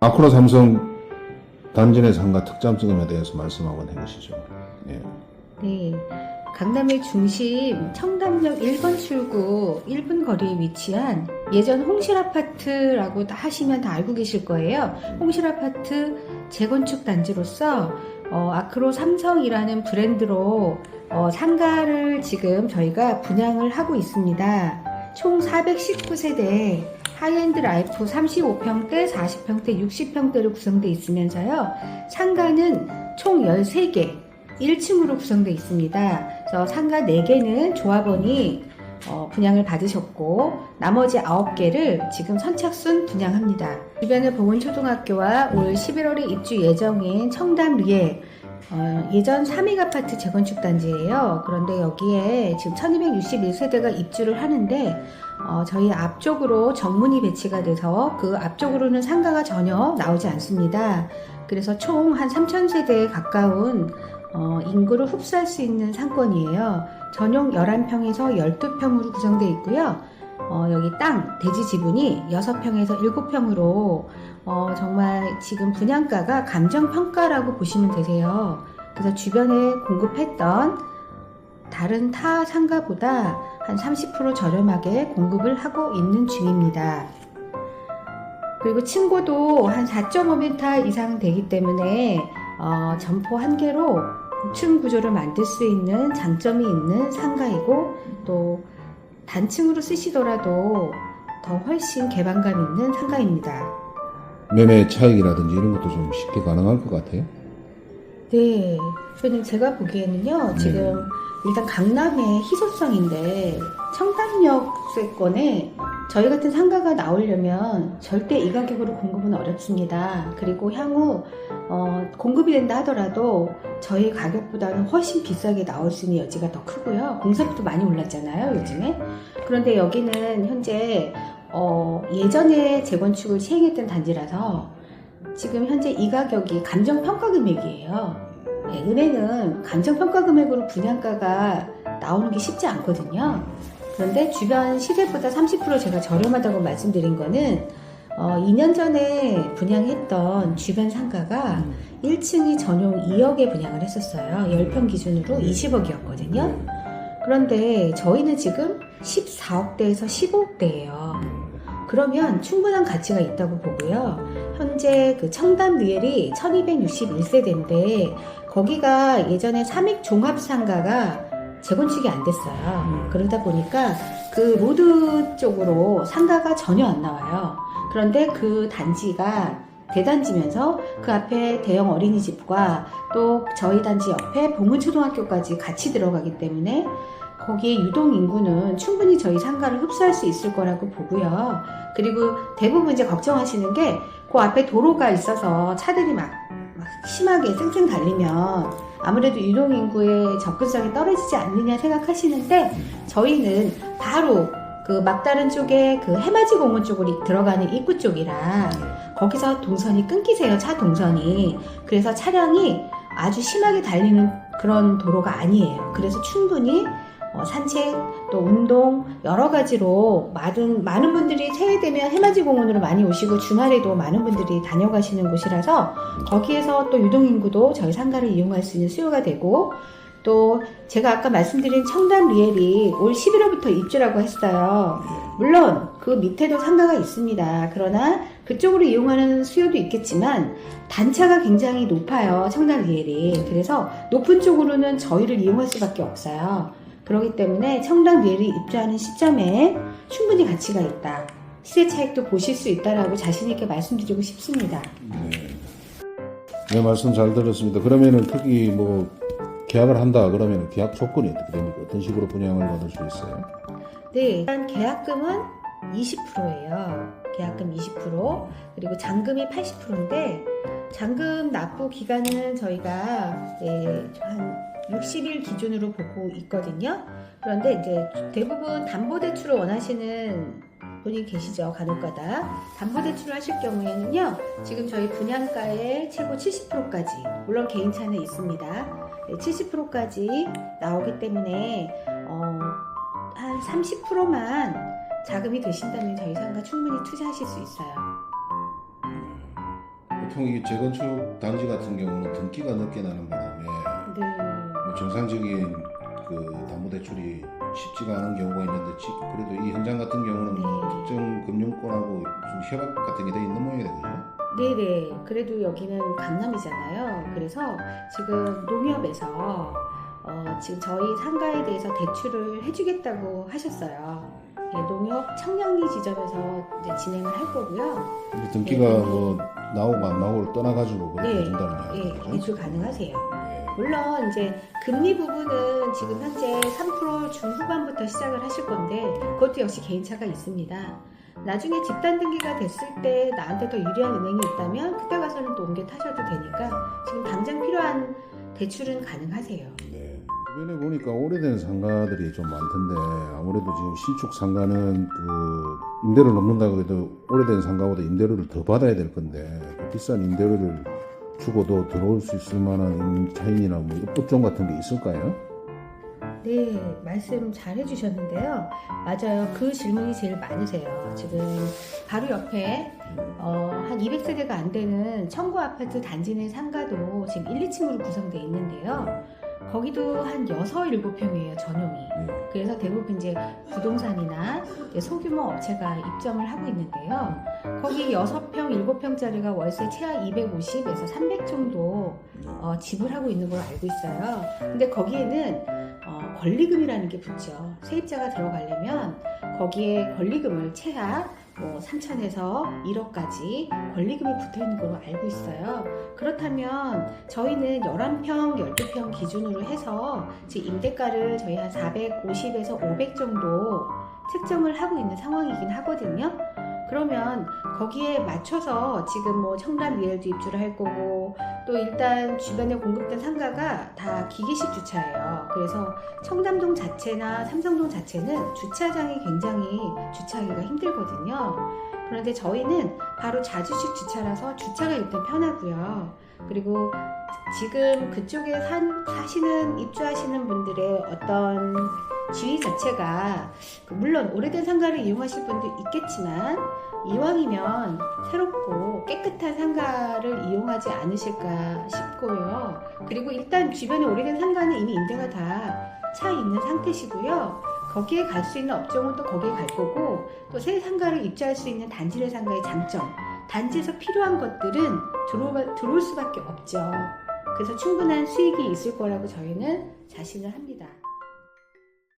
아쿠라 삼성 단지 내 상가 특장점에 대해서 말씀 한번 해보시죠. 예. 네. 강남의 중심 청담역 1번 출구 1분 거리에 위치한 예전 홍실 아파트라고 다 하시면 다 알고 계실 거예요. 홍실 아파트 재건축 단지로서 어, 아크로 삼성이라는 브랜드로 어, 상가를 지금 저희가 분양을 하고 있습니다. 총 419세대 하이엔드 라이프 35평대, 40평대, 60평대로 구성되어 있으면서요. 상가는 총 13개, 1층으로 구성되어 있습니다. 그래서 상가 4개는 조합원이 어, 분양을 받으셨고 나머지 9개를 지금 선착순 분양합니다. 주변의 보문초등학교와 올 11월에 입주 예정인 청담리에 어, 예전 3익 아파트 재건축 단지예요. 그런데 여기에 지금 1261세대가 입주를 하는데 어, 저희 앞쪽으로 정문이 배치가 돼서 그 앞쪽으로는 상가가 전혀 나오지 않습니다. 그래서 총 한 3,000세대에 가까운 어, 인구를 흡수할 수 있는 상권이에요. 전용 11평에서 12평으로 구성되어 있고요. 어, 여기 땅, 대지 지분이 6평에서 7평으로 어, 정말 지금 분양가가 감정평가라고 보시면 되세요. 그래서 주변에 공급했던 다른 타 상가보다 한 30% 저렴하게 공급을 하고 있는 중입니다. 그리고 층고도 한 4.5m 이상 되기 때문에 어, 점포 한 개로 층 구조를 만들 수 있는 장점이 있는 상가이고 또 단층으로 쓰시더라도 더 훨씬 개방감 있는 상가입니다. 매매 차익이라든지 이런 것도 좀 쉽게 가능할 것 같아요. 네, 저는 제가 보기에는요, 지금 일단 강남의 희소성인데 청담역 세권에 저희 같은 상가가 나오려면 절대 이 가격으로 공급은 어렵습니다. 그리고 향후 어, 공급이 된다 하더라도 저희 가격보다는 훨씬 비싸게 나올 수 있는 여지가 더 크고요. 공사비도 많이 올랐잖아요, 요즘에. 그런데 여기는 현재 어, 예전에 재건축을 시행했던 단지라서 지금 현재 이 가격이 감정평가 금액이에요. 네, 은행은 감정평가 금액으로 분양가가 나오는 게 쉽지 않거든요. 그런데 주변 시세보다 30% 제가 저렴하다고 말씀드린 거는 어, 2년 전에 분양했던 주변 상가가 1층이 전용 2억에 분양을 했었어요. 10평 기준으로 20억이었거든요. 그런데 저희는 지금 14억대에서 15억대예요. 그러면 충분한 가치가 있다고 보고요. 현재 그 청담 리엘이 1261세대인데 거기가 예전에 삼익 종합상가가 재건축이 안 됐어요. 그러다 보니까 그 로드 쪽으로 상가가 전혀 안 나와요. 그런데 그 단지가 대단지면서 그 앞에 대형 어린이집과 또 저희 단지 옆에 봉은초등학교까지 같이 들어가기 때문에 거기에 유동 인구는 충분히 저희 상가를 흡수할 수 있을 거라고 보고요. 그리고 대부분 이제 걱정하시는 게 그 앞에 도로가 있어서 차들이 막, 막 심하게 쌩쌩 달리면 아무래도 유동 인구의 접근성이 떨어지지 않느냐 생각하시는데 저희는 바로 그 막다른 쪽에 그 해맞이 공원 쪽으로 들어가는 입구 쪽이라 거기서 동선이 끊기세요 차 동선이 그래서 차량이 아주 심하게 달리는 그런 도로가 아니에요 그래서 충분히 어, 산책 또 운동 여러 가지로 많은 많은 분들이 새해 되면 해맞이 공원으로 많이 오시고 주말에도 많은 분들이 다녀가시는 곳이라서 거기에서 또 유동 인구도 저희 상가를 이용할 수 있는 수요가 되고 또 제가 아까 말씀드린 청담 리엘이 올 11월부터 입주라고 했어요. 물론 그 밑에도 상가가 있습니다. 그러나 그쪽으로 이용하는 수요도 있겠지만 단차가 굉장히 높아요. 청담 리엘이. 그래서 높은 쪽으로는 저희를 이용할 수밖에 없어요. 그렇기 때문에 청담 리엘이 입주하는 시점에 충분히 가치가 있다. 시세 차익도 보실 수 있다라고 자신 있게 말씀드리고 싶습니다. 네, 말씀 잘 들었습니다. 그러면은 특히 뭐 계약을 한다 그러면 계약 조건이 어떻게 됩니까? 어떤 식으로 분양을 받을 수 있어요? 네, 일단 계약금은 20%예요. 계약금 20% 그리고 잔금이 80%인데 잔금 납부 기간은 저희가 예, 한 60일 기준으로 보고 있거든요. 그런데 이제 대부분 담보대출을 원하시는 분이 계시죠 간혹가다 담보대출을 하실 경우에는요 지금 저희 분양가의 최고 70%까지 물론 개인차는 있습니다 70%까지 나오기 때문에 어, 한 30%만 자금이 되신다면 저희 상가 충분히 투자하실 수 있어요 보통 이 재건축 단지 같은 경우는 등기가 늦게 나는. 뭐 정상적인 그 담보 대출이 쉽지가 않은 경우가 있는데 지- 그래도 이 현장 같은 경우는 뭐 네. 특정 금융권하고 무슨 협약 같은 게 돼 있는 모양이다 그죠? 네네. 그래도 여기는 강남이잖아요. 그래서 지금 농협에서 어, 지금 저희 상가에 대해서 대출을 해주겠다고 하셨어요. 예, 농협 청량리 지점에서 이제 진행을 할 거고요. 근데 등기가 네, 네. 뭐 나오고 안 나오고를 떠나가지고 그렇게 네. 해준다는 예, 이야기죠. 대출 가능하세요. 네. 물론 이제 금리 부분은 지금 현재 3% 중후반부터 시작을 하실 건데 그것도 역시 개인차가 있습니다. 나중에 집단 등기가 됐을 때 나한테 더 유리한 은행이 있다면 그때 가서는 또 옮겨 타셔도 되니까 지금 당장 필요한 대출은 가능하세요. 네. 주변에 보니까 오래된 상가들이 좀 많던데 아무래도 지금 신축 상가는 그 임대료를 넘는다고 해도 오래된 상가보다 임대료를 더 받아야 될 건데 그 비싼 임대료를 주고도 들어올 수 있을 만한 임차인이나 뭐 업종 같은 게 있을까요? 네, 말씀 잘 해주셨는데요. 맞아요. 그 질문이 제일 많으세요. 지금 바로 옆에 어, 한 200세대가 안 되는 청구 아파트 단지 내 상가도 지금 1, 2층으로 구성되어 있는데요. 거기도 한 6, 7평이에요, 전용이. 네. 그래서 대부분 이제 부동산이나 이제 소규모 업체가 입점을 하고 있는데요. 거기 6평, 7평짜리가 월세 최하 250에서 300 정도 어, 지불하고 있는 걸로 알고 있어요. 근데 거기에는 어, 권리금이라는 게 붙죠. 세입자가 들어가려면 거기에 권리금을 최하 뭐 3천에서 1억까지 권리금이 붙어 있는 걸로 알고 있어요. 그렇다면 저희는 11평, 12평 기준으로 해서 지금 임대가를 저희 한 450에서 500 정도 책정을 하고 있는 상황이긴 하거든요. 그러면 거기에 맞춰서 지금 뭐 청담 위엘도 입주를 할 거고 또 일단 주변에 공급된 상가가 다 기계식 주차예요. 그래서 청담동 자체나 삼성동 자체는 주차장이 굉장히 주차하기가 힘들거든요. 그런데 저희는 바로 자주식 주차라서 주차가 일단 편하고요. 그리고 지금 그쪽에 산, 사시는 입주하시는 분들의 어떤 지위 자체가 그 물론 오래된 상가를 이용하실 분도 있겠지만 이왕이면 새롭고 깨끗한 상가를 이용하지 않으실까 싶고요. 그리고 일단 주변에 오래된 상가는 이미 임대가 다 차 있는 상태시고요. 거기에 갈 수 있는 업종은 또 거기에 갈 거고 또 새 상가를 입주할 수 있는 단지 내 상가의 장점 단지에서 필요한 것들은 들어올, 들어올 수밖에 없죠. 그래서 충분한 수익이 있을 거라고 저희는 자신을 합니다.